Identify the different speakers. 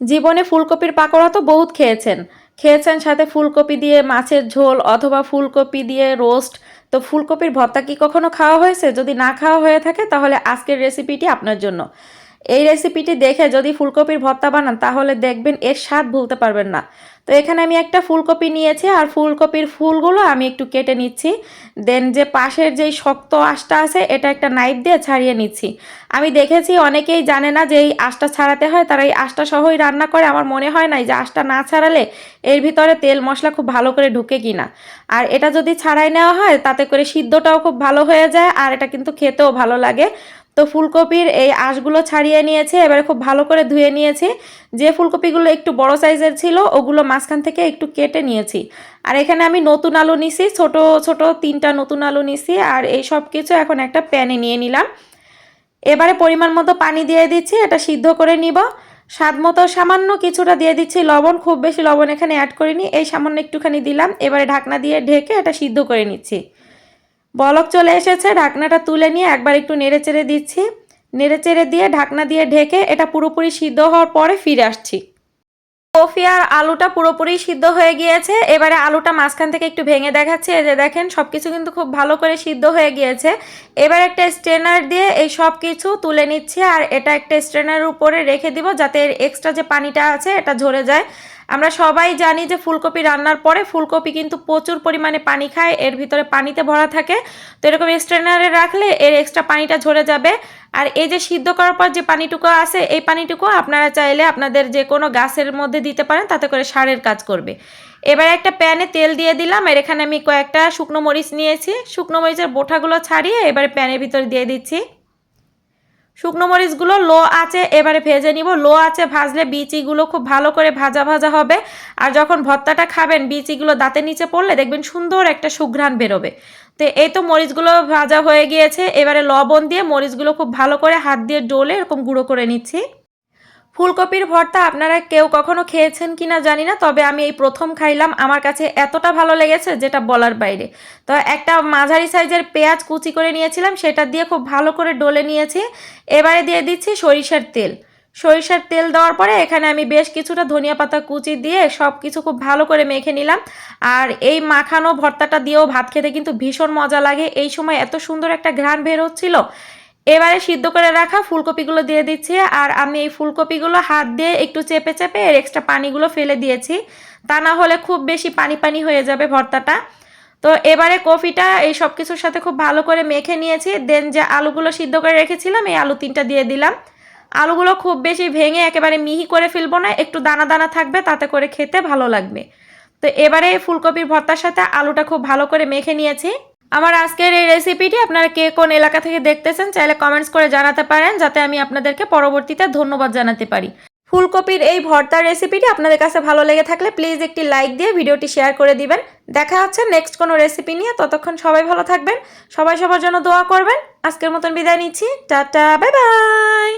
Speaker 1: জীবনে ফুলকপির পাকোড়া তো বহুত খেয়েছেন। খেয়েছেন সাথে ফুলকপি দিয়ে মাছের ঝোল অথবা ফুলকপি দিয়ে রোস্ট। তো ফুলকপির ভর্তা কি কখনো খাওয়া হয়েছে? যদি না খাওয়া হয়ে থাকে, তাহলে আজকের রেসিপিটি আপনার জন্য। এই রেসিপিটি দেখে যদি ফুলকপির ভর্তা বানান, তাহলে দেখবেন এর স্বাদ ভুলতে পারবেন না। তো এখানে আমি একটা ফুলকপি নিয়েছি, আর ফুলকপির ফুলগুলো আমি একটু কেটে নিচ্ছি। দেন যে পাশের যেই শক্ত আঁশটা আছে, এটা একটা নাইফ দিয়ে ছাড়িয়ে নিচ্ছি। আমি দেখেছি অনেকেই জানে না যে এই আঁশটা ছাড়াতে হয়, তারা এই আঁশটা সহই রান্না করে। আমার মনে হয় না যে আঁশটা না ছাড়ালে এর ভিতরে তেল মশলা খুব ভালো করে ঢুকে কিনা আর এটা যদি ছাড়াই নেওয়া হয়, তাতে করে সিদ্ধটাও খুব ভালো হয়ে যায়, আর এটা কিন্তু খেতেও ভালো লাগে। তো ফুলকপির এই আঁশগুলো ছাড়িয়ে নিয়েছি, এবারে খুব ভালো করে ধুয়ে নিয়েছি। যে ফুলকপিগুলো একটু বড় সাইজের ছিল, ওগুলো মাঝখান থেকে একটু কেটে নিয়েছি। আর এখানে আমি নতুন আলু নিছি, ছোট ছোট তিনটা নতুন আলু নিছি, আর এই সব কিছু এখন একটা প্যানে নিয়ে নিলাম। এবারে পরিমাণ মতো পানি দিয়ে দিচ্ছি, এটা সিদ্ধ করে নিব। স্বাদ মতো সামান্য কিছুটা দিয়ে দিচ্ছি লবণ, খুব বেশি লবণ এখানে অ্যাড করিনি, এই সামান্য একটুখানি দিলাম। এবারে ঢাকনা দিয়ে ঢেকে এটা সিদ্ধ করে নিচ্ছি। বলক চলে এসেছে, ঢাকনাটা তুলে নিয়ে একবার একটু নেড়ে চেড়ে দিচ্ছি। নেড়ে চেড়ে দিয়ে ঢাকনা দিয়ে ঢেকে এটা পুরোপুরি সিদ্ধ হওয়ার পরে ফিরে আসছি। কফি আর আলুটা পুরোপুরি সিদ্ধ হয়ে গিয়েছে। এবারে আলুটা মাঝখান থেকে একটু ভেঙে দেখাচ্ছে। এই যে দেখেন সব কিছু কিন্তু খুব ভালো করে সিদ্ধ হয়ে গিয়েছে। এবার একটা স্ট্রেনার দিয়ে এই সব কিছু তুলে নিচ্ছি আর এটা একটা স্ট্রেনারের উপরে রেখে দিব যাতে এক্সট্রা যে পানিটা আছে, এটা ঝরে যায়। আমরা সবাই জানি যে ফুলকপি রান্নার পরে ফুলকপি কিন্তু প্রচুর পরিমাণে পানি খায়, এর ভিতরে পানিতে ভরা থাকে। তো এরকম স্ট্রেনারে রাখলে এর এক্সট্রা পানিটা ঝরে যাবে। আর এই যে সিদ্ধ করার পর যে পানিটুকু আছে, এই পানিটুকু আপনারা চাইলে আপনাদের যে কোনো গাছের মধ্যে দিতে পারেন, তাতে করে সারের কাজ করবে। এবার একটা প্যানে তেল দিয়ে দিলাম, আর এখানে আমি কয়েকটা শুকনো মরিচ নিয়েছি। শুকনো মরিচের বোঠাগুলো ছাড়িয়ে এবারে প্যানের ভিতরে দিয়ে দিচ্ছি। শুকনো মরিচগুলো লো আছে এবারে ভেজে নিব। লো আছে ভাজলে বিচিগুলো খুব ভালো করে ভাজা ভাজা হবে। আর যখন ভর্তাটা খাবেন, বিচিগুলো দাঁতের নিচে পড়লে দেখবেন সুন্দর একটা সুঘ্রাণ বেরোবে। তো এই তো মরিচগুলো ভাজা হয়ে গিয়েছে। এবারে লবণ দিয়ে মরিচগুলো খুব ভালো করে হাত দিয়ে ডোলে এরকম গুঁড়ো করে নিচ্ছি। ফুলকপির ভর্তা আপনারা কেউ কখনো খেয়েছেন কিনা জানি না, তবে আমি এই প্রথম খাইলাম। আমার কাছে এতটা ভালো লেগেছে যেটা বলার বাইরে। তো একটা মাঝারি সাইজের পেঁয়াজ কুচি করে নিয়েছিলাম, সেটা দিয়ে খুব ভালো করে ডলে নিয়েছি। এবারে দিয়ে দিচ্ছি সরিষার তেল। সরিষার তেল দেওয়ার পরে এখানে আমি বেশ কিছুটা ধনিয়া পাতা কুচি দিয়ে সব কিছু খুব ভালো করে মেখে নিলাম। আর এই মাখানো ভর্তাটা দিয়েও ভাত খেতে কিন্তু ভীষণ মজা লাগে। এই সময় এত সুন্দর একটা ঘ্রাণ বের হচ্ছিল এবারে সিদ্ধ করে রাখা ফুলকপিগুলো দিয়ে দিচ্ছি, আর আমি এই ফুলকপিগুলো হাত দিয়ে একটু চেপে চেপে এর এক্সট্রা পানিগুলো ফেলে দিয়েছি। তা না হলে খুব বেশি পানি পানি হয়ে যাবে ভর্তাটা। তো এবারে কফিটা এই সব কিছুর সাথে খুব ভালো করে মেখে নিয়েছি। দেন যে আলুগুলো সিদ্ধ করে রেখেছিলাম, এই আলু তিনটা দিয়ে দিলাম। আলুগুলো খুব বেশি ভেঙে একেবারে মিহি করে ফেলব না, একটু দানা দানা থাকবে, তাতে করে খেতে ভালো লাগবে। তো এবারে ফুলকপির ভর্তার সাথে আলুটা খুব ভালো করে মেখে নিয়েছি। আমার আজকের এই রেসিপিটি আপনারা কে কোন এলাকা থেকে দেখতেছেন চাইলে কমেন্টস করে জানাতে পারেন, যাতে আমি আপনাদেরকে পরবর্তীতে ধন্যবাদ জানাতে পারি। ফুলকপির এই ভর্তার রেসিপিটি আপনাদের কাছে ভালো লেগে থাকলে প্লিজ একটি লাইক দিয়ে ভিডিওটি শেয়ার করে দিবেন। দেখা হচ্ছে নেক্সট কোনো রেসিপি নিয়ে। ততক্ষণ সবাই ভালো থাকবেন, সবাই সবার জন্য দোয়া করবেন। আজকের মতন বিদায় নিচ্ছি। Tata bye bye